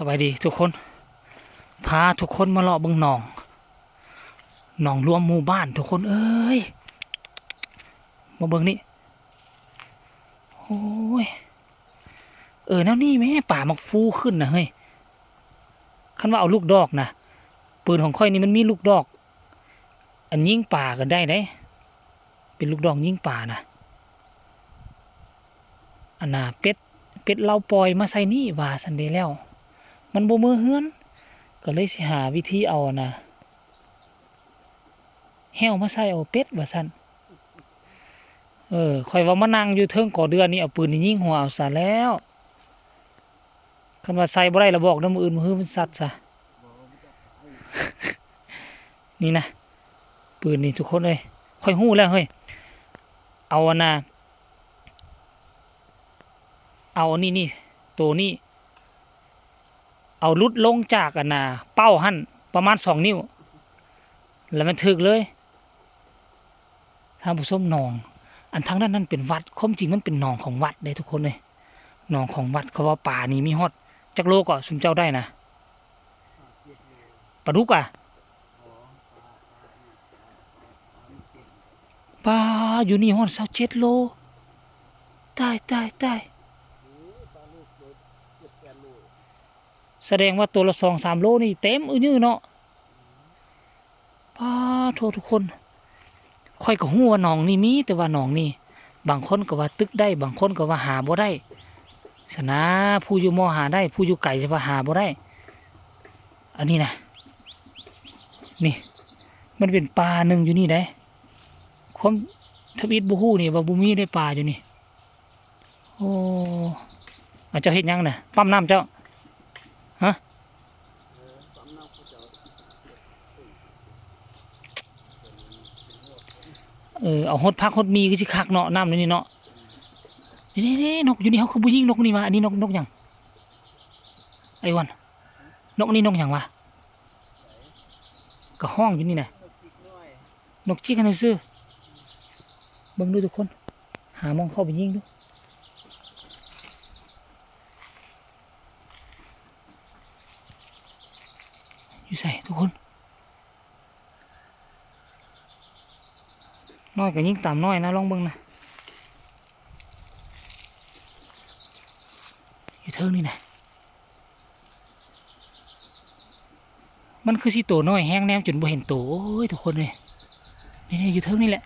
สบายดีทุกคน พาทุกคนมาเลาะบึงหนองหนองรวมหมู่บ้านทุกคนเอ้ยมาเบิ่งนี่โอ้ยเออแนวนี่แม่ป่ามักฟูขึ้นนะเฮ้ยคันว่าเอาลูกดอกนะปืนของค่อยนี่มันมีลูกดอก อันยิงป่ากันได้ได้เป็นลูกดอกยิงป่านะอันน่ะเป็ดเป็ดเราปล่อยมาใส่นี่ว่าสันเดแล้ว มันบ่มือเฮือน ก็เลยสิหาวิธีเอานะแห้วมาใส่เอาเป็ดว่าซั่นเออข่อยว่ามานั่งอยู่เทิงก่อเดือนนี่เอาปืนนี่ยิงหัวเอาซะแล้วคันว่าใส่บ่ได้ละบอกนำมืออื่นมือฮื้อมันสัตว์ซะนี่นะปืนนี่ทุกคนเลยค่อยฮู้แล้วเฮ้ยเอาอันน่ะเอาอันนี้นี่ตัวนี้ เอาลุดลงจากอันน่ะเป้าหั่นประมาณสองนิ้ว แล้วมันถึกเลยท่างผู้ชมหนอง อันทั้งนั้นนั่นเป็นวัดความจริงมันเป็นหนองของวัดเลยทุกคนเลยหนองของวัดเขาว่าป่านี้มีฮอดจักโลก็สุมเจ้าได้นะปลาดุกอะปลาอยู่นี่ฮอดเสาเจ็ดโลตายตายตาย แสดงว่าตัวละสองสามโลนี่เต็มอื้อยื้อเนาะปลาโทษทุกคนค่อยก็ฮู้ว่าหนองนี่มีแต่ว่าหนองนี่ บางคนก็ว่าตึกได้ บางคนก็ว่าหาบ่ได้ฉะนะผู้อยู่มอหาได้ ผู้อยู่ไก่จะว่าหาบ่ได้ อันนี้นะนี่ มันเป็นปลาหนึ่งอยู่นี่ได้ความทวิตบูฮู้นี่ว่าบูมีได้ปลาอยู่นี่โอ้อาเจ้าเฮ็ดยังนะปั๊มน้ำเจ้าฮะ เออเอาฮดพักฮดมีก็สิคักเนาะน้ำนี่เนาะนี่นี่นี่นกอยู่นี่เขาคือบุยิงนกนี่วะอันนี้นกนกยังไอ้วันนกนี่นกยังวะก็ห้องอยู่นี่นะนกชี้กันซื้อเบิ่งดูทุกคน หามองเข้าไปยิงดูอยู่ใส่ทุกคน น้อยก็ยิ่งต่ำน้อยนะลองเบิ่งนะอยู่เทิงนี่นะมันคือสิโตน้อยแห้งแนมจนบ่เห็นโตโอ้ยทุกคนเลยนี่นี่อยู่เทิงนี่แหละ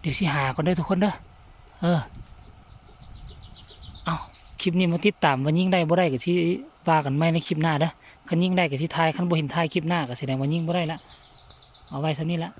เดี๋ยวสิหาก่อนเด้อทุกคนเด้อเออเอาคลิปนี้มาติดตามว่ายิ่งได้บ่ได้ก็สิว่ากันไม่ในคลิปหน้าเด้อคันยิ่งได้ก็สิทายคันบ่เห็นทายคลิปหน้าก็แสดงว่ายิ่งบ่ได้ละ เอาไว้สักนี้ละ